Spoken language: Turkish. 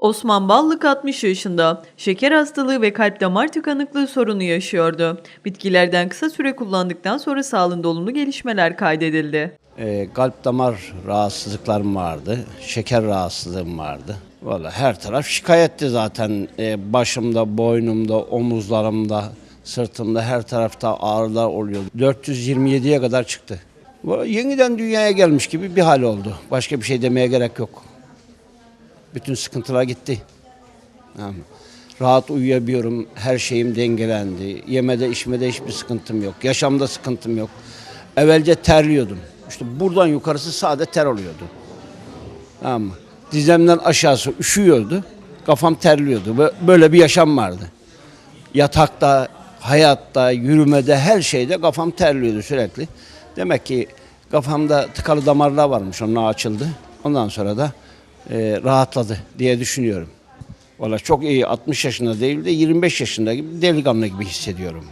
Osman Ballık 60 yaşında. Şeker hastalığı ve kalp damar tıkanıklığı sorunu yaşıyordu. Bitkilerden kısa süre kullandıktan sonra sağlığında olumlu gelişmeler kaydedildi. Ee, kalp damar rahatsızlıklarım vardı, şeker rahatsızlığım vardı. Vallahi her taraf şikayetti zaten. Ee, başımda, boynumda, omuzlarımda, sırtımda her tarafta ağrılar oluyor. 427'ye kadar çıktı. Vallahi yeniden dünyaya gelmiş gibi bir hal oldu. Başka bir şey demeye gerek yok. Bütün sıkıntılar gitti. Rahat uyuyabiliyorum. Her şeyim dengelendi. Yemede içmede hiçbir sıkıntım yok. Yaşamda sıkıntım yok. Evvelce terliyordum. İşte buradan yukarısı sade ter oluyordu. Tamam mı? Dizemden aşağısı üşüyordu. Kafam terliyordu. Bö- Böyle bir yaşam vardı. Yatakta, hayatta, yürümede, her şeyde kafam terliyordu sürekli. Demek ki kafamda tıkalı damarlar varmış. Onlar açıldı. Ondan sonra da e, rahatladı diye düşünüyorum. Valla çok iyi 60 yaşında değil de 25 yaşında gibi delikanlı gibi hissediyorum.